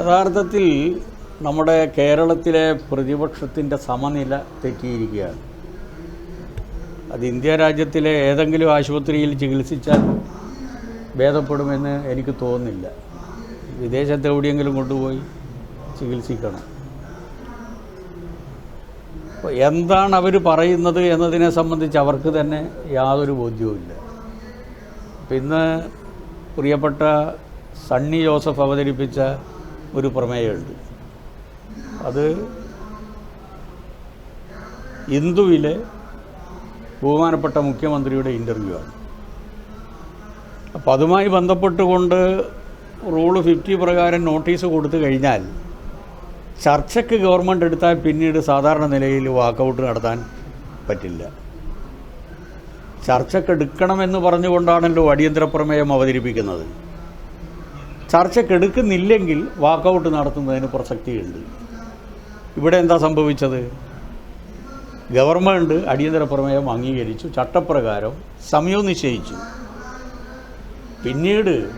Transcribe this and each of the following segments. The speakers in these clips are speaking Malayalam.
യഥാർത്ഥത്തിൽ നമ്മുടെ കേരളത്തിലെ പ്രതിപക്ഷത്തിന്റെ സമനില തെറ്റിയിരിക്കുകയാണ്. അത് ഇന്ത്യ രാജ്യത്തിലെ ഏതെങ്കിലും ആശുപത്രിയിൽ ചികിത്സിച്ചാൽ ഭേദപ്പെടുമെന്ന് എനിക്ക് തോന്നുന്നില്ല. വിദേശത്ത് എവിടെയെങ്കിലും കൊണ്ടുപോയി ചികിത്സിക്കണം. എന്താണ് അവർ പറയുന്നത് എന്നതിനെ സംബന്ധിച്ച് അവർക്ക് തന്നെ യാതൊരു ബോധ്യവുമില്ല. ഇന്ന് പ്രിയപ്പെട്ട സണ്ണി ജോസഫ് അവതരിപ്പിച്ച ഒരു പ്രമേയമുണ്ട്. അത് ഇന്ദുവിലെ ബഹുമാനപ്പെട്ട മുഖ്യമന്ത്രിയുടെ ഇന്റർവ്യൂ ആണ്. അപ്പം അതുമായി ബന്ധപ്പെട്ടുകൊണ്ട് റൂൾ ഫിഫ്റ്റി പ്രകാരം നോട്ടീസ് കൊടുത്തു കഴിഞ്ഞാൽ ചർച്ചയ്ക്ക് ഗവൺമെന്റ് എടുത്താൽ പിന്നീട് സാധാരണ നിലയിൽ വാക്കൗട്ട് നടത്താൻ പറ്റില്ല. ചർച്ചയ്ക്ക് എടുക്കണമെന്ന് പറഞ്ഞുകൊണ്ടാണല്ലോ അടിയന്തര പ്രമേയം അവതരിപ്പിക്കുന്നത്. ചർച്ചയ്ക്ക് എടുക്കുന്നില്ലെങ്കിൽ വാക്കൗട്ട് നടത്തുന്നതിന് പ്രസക്തിയുണ്ട് ഇവിടെ എന്താ സംഭവിച്ചത്? ഗവൺമെന്റ് അടിയന്തര പ്രമേയം അംഗീകരിച്ചു ചട്ടപ്രകാരം സമയവും നിശ്ചയിച്ചു. പിന്നീട്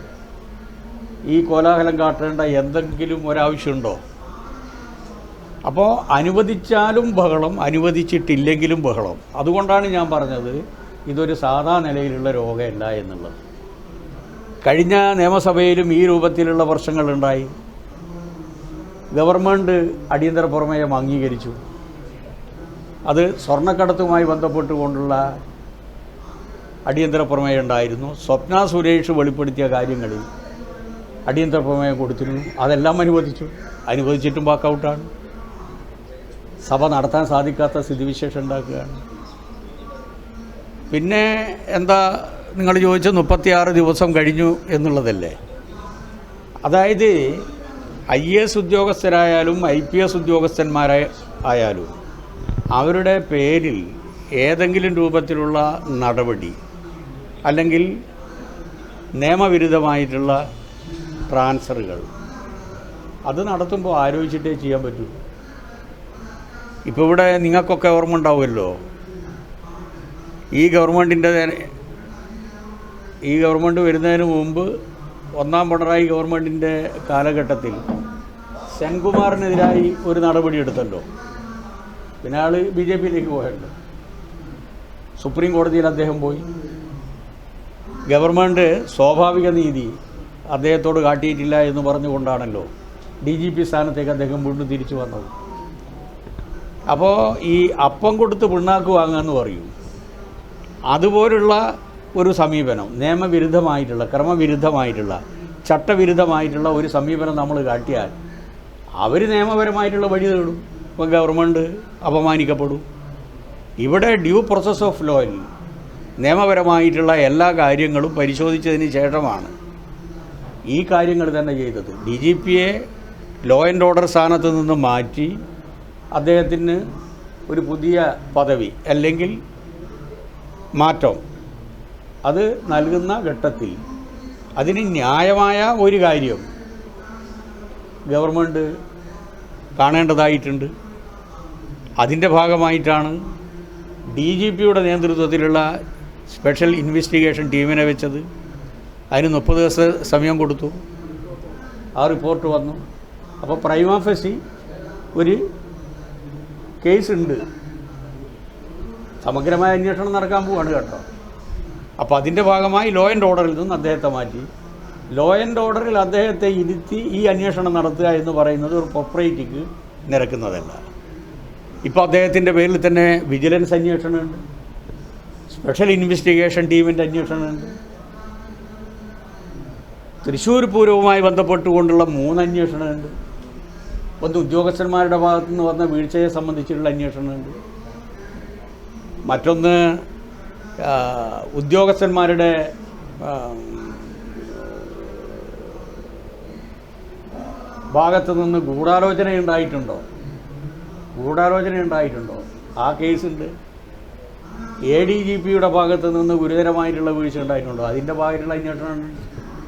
ഈ കോലാഹലം കാട്ടേണ്ട എന്തെങ്കിലും ഒരാവശ്യമുണ്ടോ? അപ്പോൾ അനുവദിച്ചാലും ബഹളം അനുവദിച്ചിട്ടില്ലെങ്കിലും ബഹളം. അതുകൊണ്ടാണ് ഞാൻ പറഞ്ഞത് ഇതൊരു സാധാ നിലയിലുള്ള രോഗമല്ല എന്നുള്ളത്. കഴിഞ്ഞ നിയമസഭയിലും ഈ രൂപത്തിലുള്ള പ്രശ്നങ്ങളുണ്ടായി ഗവൺമെന്റ് അടിയന്തര പ്രമേയം അംഗീകരിച്ചു. അത് സ്വർണക്കടത്തുമായി ബന്ധപ്പെട്ടുകൊണ്ടുള്ള അടിയന്തര പ്രമേയം ഉണ്ടായിരുന്നു. സ്വപ്ന സുരേഷ് വെളിപ്പെടുത്തിയ കാര്യങ്ങളിൽ അടിയന്തര പ്രമേയം കൊടുത്തിരുന്നു. അതെല്ലാം അനുവദിച്ചു. അനുവദിച്ചിട്ടും വാക്കൗട്ടാണ് സഭ നടത്താൻ സാധിക്കാത്ത സ്ഥിതിവിശേഷം ഉണ്ടാക്കുകയാണ്. പിന്നെ എന്താ നിങ്ങൾ ചോദിച്ച മുപ്പത്തിയാറ് ദിവസം കഴിഞ്ഞു എന്നുള്ളതല്ലേ? അതായത് ഐ എ എസ് ഉദ്യോഗസ്ഥരായാലും ഐ പി എസ് ഉദ്യോഗസ്ഥന്മാരായ ആയാലും അവരുടെ പേരിൽ ഏതെങ്കിലും രൂപത്തിലുള്ള നടപടി അല്ലെങ്കിൽ നിയമവിരുദ്ധമായിട്ടുള്ള ട്രാൻസ്ഫറുകൾ അത് നടത്തുമ്പോൾ ആലോചിച്ചിട്ടേ ചെയ്യാൻ പറ്റൂ. ഇപ്പോൾ ഇവിടെ നിങ്ങൾക്കൊക്കെ ഓർമ്മ ഉണ്ടാവുമല്ലോ ഈ ഗവൺമെന്റിന്റെ ഈ ഗവൺമെന്റ് വരുന്നതിന് മുമ്പ് ഒന്നാം പിണറായി ഗവൺമെന്റിന്റെ കാലഘട്ടത്തിൽ സെൻകുമാറിനെതിരായി ഒരു നടപടി എടുത്തല്ലോ. പിന്നെ ആൾ ബി ജെ പിയിലേക്ക് പോയല്ലോ. സുപ്രീം കോടതിയിൽ അദ്ദേഹം പോയി. ഗവൺമെന്റ് സ്വാഭാവിക നീതി അദ്ദേഹത്തോട് കാട്ടിയിട്ടില്ല എന്ന് പറഞ്ഞുകൊണ്ടാണല്ലോ ഡി ജി പി സ്ഥാനത്തേക്ക് അദ്ദേഹം വീണ്ടും തിരിച്ചു വന്നത്. അപ്പോൾ ഈ അപ്പം കൊടുത്ത് പിണ്ണാക്ക് വാങ്ങാമെന്ന് പറയും. അതുപോലുള്ള ഒരു സമീപനം നിയമവിരുദ്ധമായിട്ടുള്ള ക്രമവിരുദ്ധമായിട്ടുള്ള ചട്ടവിരുദ്ധമായിട്ടുള്ള ഒരു സമീപനം നമ്മൾ കാട്ടിയാൽ അവർ നിയമപരമായിട്ടുള്ള വഴി തേടും. ഇപ്പോൾ ഗവൺമെന്റ് അപമാനിക്കപ്പെടും. ഇവിടെ ഡ്യൂ പ്രോസസ് ഓഫ് ലോയിൽ നിയമപരമായിട്ടുള്ള എല്ലാ കാര്യങ്ങളും പരിശോധിച്ചതിന് ശേഷമാണ് ഈ കാര്യങ്ങൾ തന്നെ ചെയ്തത്. ഡി ജി പിയെ ലോ ആൻഡ് ഓർഡർ സ്ഥാനത്ത് നിന്ന് മാറ്റി അദ്ദേഹത്തിന് ഒരു പുതിയ പദവി അല്ലെങ്കിൽ മാറ്റം അത് നൽകുന്ന ഘട്ടത്തിൽ അതിന് ന്യായമായ ഒരു കാര്യം ഗവൺമെന്റ് കാണേണ്ടതായിട്ടുണ്ട്. അതിന്റെ ഭാഗമായിട്ടാണ് ഡി ജി പിയുടെ നേതൃത്വത്തിലുള്ള സ്പെഷ്യൽ ഇൻവെസ്റ്റിഗേഷൻ ടീമിനെ വെച്ചത്. അതിന് മുപ്പത് ദിവസ സമയം കൊടുത്തു. ആ റിപ്പോർട്ട് വന്നു. അപ്പോൾ പ്രൈമാഫസി ഒരു കേസ് ഉണ്ട് സമഗ്രമായ അന്വേഷണം നടക്കാൻ പോവാണ് കേട്ടോ. അപ്പോൾ അതിന്റെ ഭാഗമായി ലോ ആൻഡ് ഓർഡറിൽ നിന്ന് അദ്ദേഹത്തെ മാറ്റി. ലോ ആൻഡ് ഓർഡറിൽ അദ്ദേഹത്തെ ഇരുത്തി ഈ അന്വേഷണം നടത്തുക എന്ന് പറയുന്നത് ഒരു പ്രൊപ്പറേറ്റിക്ക് നിരക്കുന്നതല്ല. ഇപ്പോൾ അദ്ദേഹത്തിന്റെ പേരിൽ തന്നെ വിജിലൻസ് അന്വേഷണമുണ്ട്. സ്പെഷ്യൽ ഇൻവെസ്റ്റിഗേഷൻ ടീമിന്റെ അന്വേഷണമുണ്ട്. തൃശ്ശൂർ പൂരവുമായി ബന്ധപ്പെട്ടുകൊണ്ടുള്ള മൂന്ന് അന്വേഷണമുണ്ട്. ഒന്ന് ഉദ്യോഗസ്ഥന്മാരുടെ ഭാഗത്തു നിന്ന് വന്ന വീഴ്ചയെ സംബന്ധിച്ചിട്ടുള്ള അന്വേഷണമുണ്ട്. മറ്റൊന്ന് ഉദ്യോഗസ്ഥന്മാരുടെ ഭാഗത്തു നിന്ന് ഗൂഢാലോചന ഉണ്ടായിട്ടുണ്ടോ? ഗൂഢാലോചന ഉണ്ടായിട്ടുണ്ടോ? ആ കേസുണ്ട്. എ ഡി ജി പിയുടെ ഭാഗത്ത് നിന്ന് ഗുരുതരമായിട്ടുള്ള വീഴ്ച ഉണ്ടായിട്ടുണ്ടോ? അതിന്റെ ഭാഗത്തുള്ള അന്വേഷണം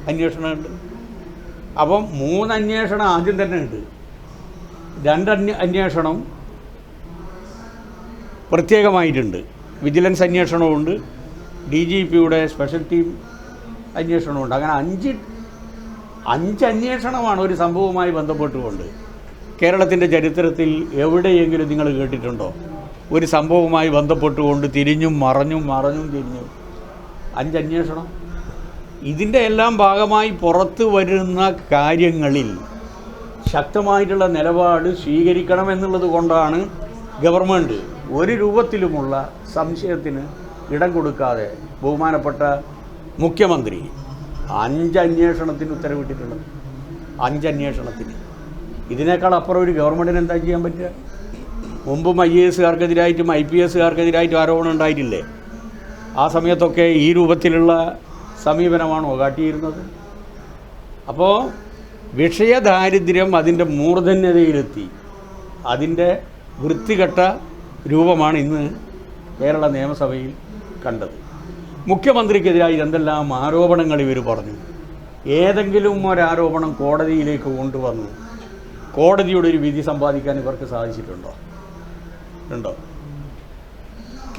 അന്വേഷണമുണ്ട്. അപ്പം മൂന്ന് അന്വേഷണം ആദ്യം തന്നെ ഉണ്ട്. രണ്ട് അന്വേഷണം പ്രത്യേകമായിട്ടുണ്ട്. വിജിലൻസ് അന്വേഷണമുണ്ട് ഡി ജി പിയുടെ സ്പെഷ്യൽ ടീം അന്വേഷണമുണ്ട് അങ്ങനെ അഞ്ച് അഞ്ച് അന്വേഷണമാണ് ഒരു സംഭവവുമായി ബന്ധപ്പെട്ടുകൊണ്ട്. കേരളത്തിന്റെ ചരിത്രത്തിൽ എവിടെയെങ്കിലും നിങ്ങൾ കേട്ടിട്ടുണ്ടോ? ഒരു സംഭവവുമായി ബന്ധപ്പെട്ടുകൊണ്ട് തിരിഞ്ഞും മറഞ്ഞും മറഞ്ഞും തിരിഞ്ഞും. അഞ്ച് അന്വേഷണം. ഇതിന്റെ എല്ലാം ഭാഗമായി പുറത്തു വരുന്ന കാര്യങ്ങളിൽ ശക്തമായിട്ടുള്ള നിലപാട് സ്വീകരിക്കണം എന്നുള്ളത് കൊണ്ടാണ് ഗവൺമെന്റ് ഒരു രൂപത്തിലുമുള്ള സംശയത്തിന് ഇടം കൊടുക്കാതെ ബഹുമാനപ്പെട്ട മുഖ്യമന്ത്രി അഞ്ച് അന്വേഷണത്തിന് ഉത്തരവിട്ടിട്ടുള്ളത്. അഞ്ച് അന്വേഷണത്തിന് ഇതിനേക്കാൾ അപ്പുറം ഒരു ഗവൺമെന്റിന് എന്താ ചെയ്യാൻ പറ്റുക? മുമ്പും ഐ എ എസുകാർക്കെതിരായിട്ടും ഐ പി എസുകാർക്കെതിരായിട്ടും ആരോപണം ഉണ്ടായിട്ടില്ലേ? ആ സമയത്തൊക്കെ ഈ രൂപത്തിലുള്ള സമീപനമാണോ കാട്ടിയിരുന്നത്? അപ്പോൾ വിഷയദാരിദ്ര്യം അതിന്റെ മൂർധന്യതയിലെത്തി. അതിന്റെ വൃത്തികെട്ട രൂപമാണ് ഇന്ന് കേരള നിയമസഭയിൽ കണ്ടത്. മുഖ്യമന്ത്രിക്കെതിരായി എന്തെല്ലാം ആരോപണങ്ങൾ ഇവർ പറഞ്ഞു? ഏതെങ്കിലും ഒരാരോപണം കോടതിയിലേക്ക് കൊണ്ടുവന്ന്. കോടതിയുടെ ഒരു വിധി സമ്പാദിക്കാൻ ഇവർക്ക് സാധിച്ചിട്ടുണ്ടോ? ഉണ്ടോ?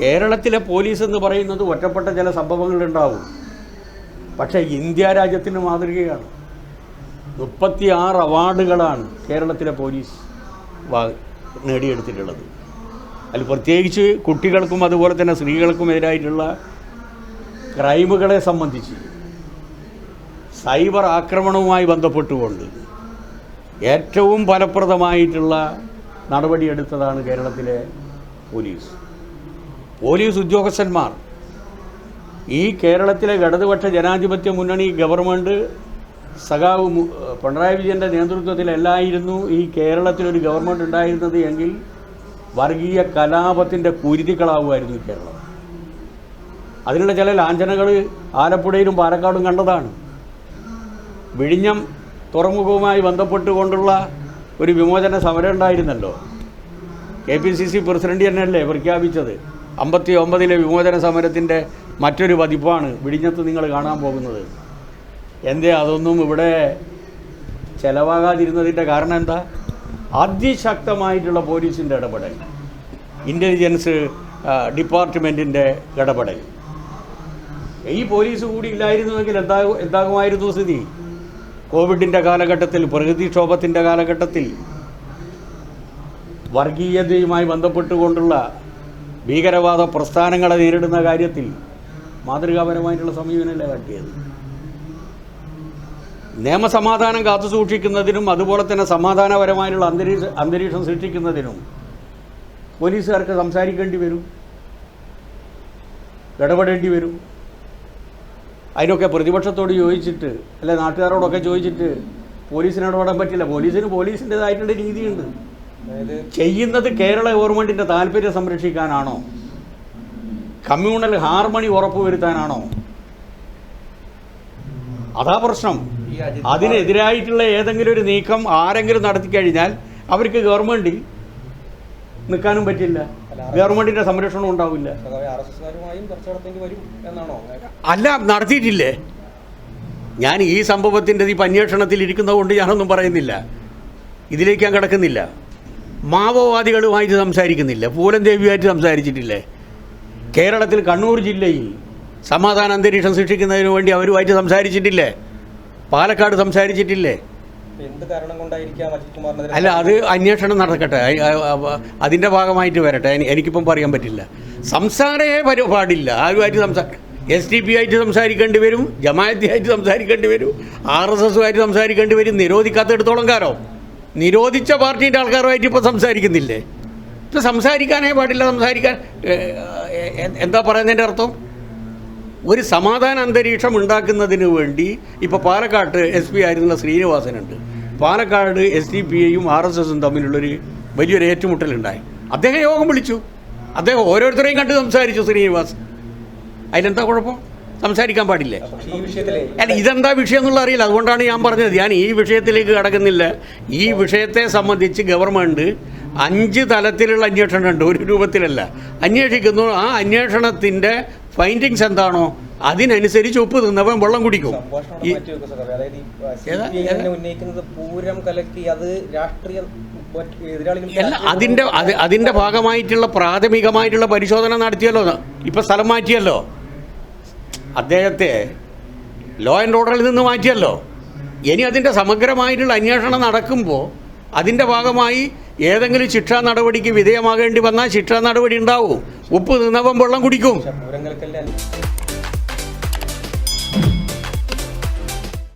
കേരളത്തിലെ പോലീസ് എന്ന് പറയുന്നത് ഒറ്റപ്പെട്ട ചില സംഭവങ്ങളുണ്ടാവും. പക്ഷേ ഇന്ത്യ രാജ്യത്തിന് മാതൃകയാണ്. മുപ്പത്തിയാറ് അവാർഡുകളാണ് കേരളത്തിലെ പോലീസ് നേടിയെടുത്തിട്ടുള്ളത്. അതിൽ പ്രത്യേകിച്ച് കുട്ടികൾക്കും അതുപോലെ തന്നെ സ്ത്രീകൾക്കും എതിരായിട്ടുള്ള ക്രൈമുകളെ സംബന്ധിച്ച് സൈബർ ആക്രമണവുമായി ബന്ധപ്പെട്ടുകൊണ്ട് ഏറ്റവും ഫലപ്രദമായിട്ടുള്ള നടപടിയെടുത്തതാണ് കേരളത്തിലെ പോലീസ്. പോലീസ് ഉദ്യോഗസ്ഥന്മാർ ഈ കേരളത്തിലെ ഇടതുപക്ഷ ജനാധിപത്യ മുന്നണി ഗവൺമെന്റ് സഖാവ് പിണറായി വിജയന്റെ നേതൃത്വത്തിലല്ലായിരുന്നു ഈ കേരളത്തിലൊരു ഗവൺമെന്റ് ഉണ്ടായിരുന്നത് എങ്കിൽ വർഗീയ കലാപത്തിന്റെ കുരുതികളാവുമായിരുന്നു കേരളം. അതിനുള്ള ചില ലാഞ്ചനകൾ ആലപ്പുഴയിലും പാലക്കാടും കണ്ടതാണ്. വിഴിഞ്ഞം തുറമുഖവുമായി ബന്ധപ്പെട്ടുകൊണ്ടുള്ള ഒരു വിമോചന സമരം ഉണ്ടായിരുന്നല്ലോ. K P C C president തന്നെയല്ലേ പ്രഖ്യാപിച്ചത്. അമ്പത്തി ഒമ്പതിലെ വിമോചന സമരത്തിന്റെ മറ്റൊരു പതിപ്പാണ് വിഴിഞ്ഞത്ത് നിങ്ങൾ കാണാൻ പോകുന്നത്. എന്തേ അതൊന്നും ഇവിടെ ചിലവാകാതിരുന്നതിന്റെ കാരണം എന്താ? അതിശക്തമായിട്ടുള്ള പോലീസിന്റെ ഇടപെടൽ ഇന്റലിജൻസ് ഡിപ്പാർട്ട്മെന്റിന്റെ ഇടപെടൽ. ഈ പോലീസ് കൂടി ഇല്ലായിരുന്നുവെങ്കിൽ എന്താ എന്താകുമായിരുന്നു സ്ഥിതി? കോവിഡിന്റെ കാലഘട്ടത്തിൽ പ്രകൃതിക്ഷോഭത്തിന്റെ കാലഘട്ടത്തിൽ വർഗീയതയുമായി ബന്ധപ്പെട്ടുകൊണ്ടുള്ള ഭീകരവാദ പ്രസ്ഥാനങ്ങളെ നേരിടുന്ന കാര്യത്തിൽ മാതൃകാപരമായിട്ടുള്ള സമീപനമല്ലേ കാട്ടിയത്? നിയമസമാധാനം കാത്തു സൂക്ഷിക്കുന്നതിനും അതുപോലെ തന്നെ സമാധാനപരമായിട്ടുള്ള അന്തരീക്ഷ അന്തരീക്ഷം സൃഷ്ടിക്കുന്നതിനും പോലീസുകാർക്ക് സംസാരിക്കേണ്ടി വരും. ഇടപെടേണ്ടി വരും. അതിനൊക്കെ പ്രതിപക്ഷത്തോട് ചോദിച്ചിട്ട് അല്ലെ നാട്ടുകാരോടൊക്കെ ചോദിച്ചിട്ട് പോലീസിന് ഇടപെടാൻ പറ്റില്ല. പോലീസിന് പോലീസിന്റെതായിട്ടുള്ള രീതിയുണ്ട്. ചെയ്യുന്നത് കേരള ഗവൺമെന്റിന്റെ താല്പര്യം സംരക്ഷിക്കാനാണോ? Communal harmony ഉറപ്പുവരുത്താനാണോ? അതാ പ്രശ്നം. അതിനെതിരായിട്ടുള്ള ഏതെങ്കിലും ഒരു നീക്കം ആരെങ്കിലും നടത്തി കഴിഞ്ഞാൽ അവർക്ക് ഗവൺമെന്റിൽ നിൽക്കാനും പറ്റില്ല. ഗവൺമെന്റിന്റെ സംരക്ഷണം ഉണ്ടാവില്ല. അല്ല നടത്തിയിട്ടില്ലേ? ഞാൻ ഈ സംഭവത്തിന്റെ ഈ അന്വേഷണത്തിൽ ഇരിക്കുന്നതുകൊണ്ട് ഞാനൊന്നും പറയുന്നില്ല. ഇതിലേക്ക് ഞാൻ കിടക്കുന്നില്ല. മാവോവാദികളുമായിട്ട് സംസാരിക്കുന്നില്ല. പൂലൻ ദേവിയുമായിട്ട് സംസാരിച്ചിട്ടില്ലേ? കേരളത്തിൽ കണ്ണൂർ ജില്ലയിൽ സമാധാന അന്തരീക്ഷം സൃഷ്ടിക്കുന്നതിന് വേണ്ടി അവരുമായിട്ട് സംസാരിച്ചിട്ടില്ലേ? പാലക്കാട് സംസാരിച്ചിട്ടില്ലേ? അല്ല അത് അന്വേഷണം നടക്കട്ടെ. അയ് അ- അ- അതിന്റെ ഭാഗമായിട്ട് വരട്ടെ. എനി- എനിക്കിപ്പം പറയാൻ പറ്റില്ല. സംസാരേ പരി- പാടില്ല ആരുമായിട്ട് സംസാ എസ് ഡി പി ആയിട്ട് സംസാരിക്കേണ്ടി വരും ജമാഅത്തി ആയിട്ട് സംസാരിക്കേണ്ടി വരും ആർ എസ് എസുമായിട്ട് സംസാരിക്കേണ്ടി വരും. നിരോധിക്കാത്തടത്തോളം കാലം. നിരോധിച്ച പാർട്ടീന്റെ ആൾക്കാരുമായിട്ട് ഇപ്പോൾ സംസാരിക്കുന്നില്ലേ? ഇത് സംസാരിക്കാനേ പാടില്ല സംസാരിക്കാൻ എന്താ പറയുന്നതിന്റെ അർത്ഥം? ഒരു സമാധാന അന്തരീക്ഷം ഉണ്ടാക്കുന്നതിന് വേണ്ടി ഇപ്പോൾ പാലക്കാട്ട് എസ് പി ആയിരുന്ന ശ്രീനിവാസനുണ്ട്. പാലക്കാട് എസ് ഡി പി ഐയും ആർ എസ് എസും തമ്മിലുള്ളൊരു വലിയൊരു ഏറ്റുമുട്ടലുണ്ടായി. അദ്ദേഹം യോഗം വിളിച്ചു. അദ്ദേഹം ഓരോരുത്തരെയും കണ്ട് സംസാരിച്ചു ശ്രീനിവാസ്. അതിലെന്താ കുഴപ്പം? സംസാരിക്കാൻ പാടില്ലേ? അല്ല ഇതെന്താ വിഷയം എന്നുള്ള അറിയില്ല. അതുകൊണ്ടാണ് ഞാൻ പറഞ്ഞത്. ഞാൻ ഈ വിഷയത്തിലേക്ക് കടക്കുന്നില്ല. ഈ വിഷയത്തെ സംബന്ധിച്ച് ഗവൺമെന്റ് അഞ്ച് തലത്തിലുള്ള അന്വേഷണം ഉണ്ട് ഒരു രൂപത്തിലല്ല. അന്വേഷിക്കുന്നു. ആ അന്വേഷണത്തിന്റെ ഫൈൻഡിങ്സ് എന്താണോ? അതിനനുസരിച്ച് ഉപ്പ് തിന്നവൻ വെള്ളം കുടിക്കും. അതിന്റെ അതിന്റെ ഭാഗമായിട്ടുള്ള പ്രാഥമികമായിട്ടുള്ള പരിശോധന നടത്തിയല്ലോ ഇപ്പൊ സ്ഥലം മാറ്റിയല്ലോ. അദ്ദേഹത്തെ ലോ ആൻഡ് ഓർഡറിൽ നിന്ന് മാറ്റിയല്ലോ. ഇനി അതിന്റെ സമഗ്രമായിട്ടുള്ള അന്വേഷണം നടക്കുമ്പോൾ അതിന്റെ ഭാഗമായി ഏതെങ്കിലും ശിക്ഷാ നടപടിക്ക് വിധേയമാകേണ്ടി വന്നാൽ ശിക്ഷാ നടപടി ഉണ്ടാവും. ഉപ്പ് നിന്നവൻ വെള്ളം കുടിക്കും.